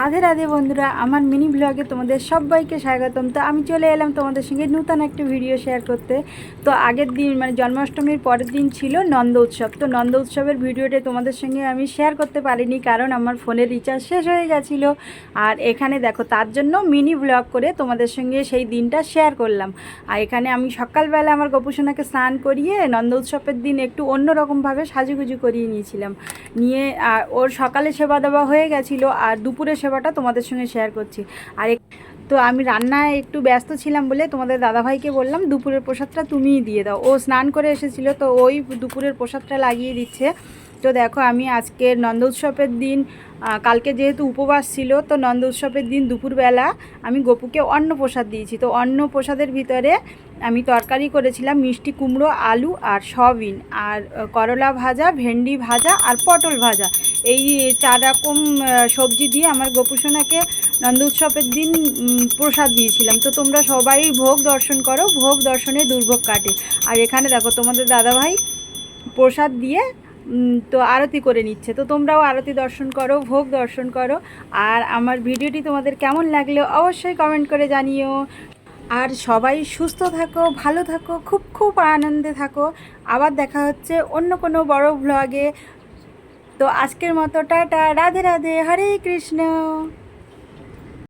রাধে রাধে বন্ধুরা, আমার মিনি ব্লগে তোমাদের সবাইকে স্বাগতম। তো আমি চলে এলাম তোমাদের সঙ্গে নূতন একটা ভিডিও শেয়ার করতে। তো আগের দিন মানে জন্মাষ্টমীর পরের দিন ছিল নন্দ উৎসব। তো নন্দ উৎসবের ভিডিওটা তোমাদের সঙ্গে আমি শেয়ার করতে পারিনি, কারণ আমার ফোনের রিচার্জ শেষ হয়ে গেছিল। আর এখানে দেখো, তার জন্য মিনি ব্লগ করে তোমাদের সঙ্গে সেই দিনটা শেয়ার করলাম। আর এখানে আমি সকালবেলা আমার গোপুসোনাকে স্নান করিয়ে নন্দ উৎসবের দিন একটু অন্যরকমভাবে সাজুগুজু করিয়ে নিয়েছিলাম। নিয়ে ওর সকালে সেবা দেওয়া হয়ে গেছিল, আর দুপুরের সেবাটা তোমাদের সঙ্গে শেয়ার করছি। আর তো আমি রান্নায় একটু ব্যস্ত ছিলাম বলে তোমাদের দাদাভাইকে বললাম, দুপুরের প্রসাদটা তুমিই দিয়ে দাও। ও স্নান করে এসেছিল, তো ওই দুপুরের প্রসাদটা লাগিয়ে দিচ্ছে। তো দেখো, আমি আজকে নন্দ উৎসবের দিন কালকে যেহেতু উপবাস ছিল, তো নন্দ উৎসবের দিন দুপুরবেলা আমি গপুকে অন্ন প্রসাদ দিয়েছি। তো অন্ন প্রসাদের ভিতরে আমি তরকারি করেছিলাম মিষ্টি কুমড়ো, আলু আর সয়াবিন, আর করলা ভাজা, ভেন্ডি ভাজা আর পটল ভাজা। এই চার রকম সবজি দিয়ে আমার গোপুসোনাকে নন্দ উৎসবের দিন প্রসাদ দিয়েছিলাম। তো তোমরা সবাই ভোগ দর্শন করো, ভোগ দর্শনে দুর্ভোগ কাটে। আর এখানে দেখো, তোমাদের দাদাভাই প্রসাদ দিয়ে তো আরতি করে নিচ্ছে। তো তোমরাও আরতি দর্শন করো, ভোগ দর্শন করো। আর আমার ভিডিওটি তোমাদের কেমন লাগল অবশ্যই কমেন্ট করে জানিও। আর সবাই সুস্থ থাকো, ভালো থাকো, খুব খুব আনন্দে থাকো। আবার দেখা হচ্ছে অন্য কোনো বড় ব্লগে তো আজকের মতো টাটা রাধে রাধে হরে কৃষ্ণ।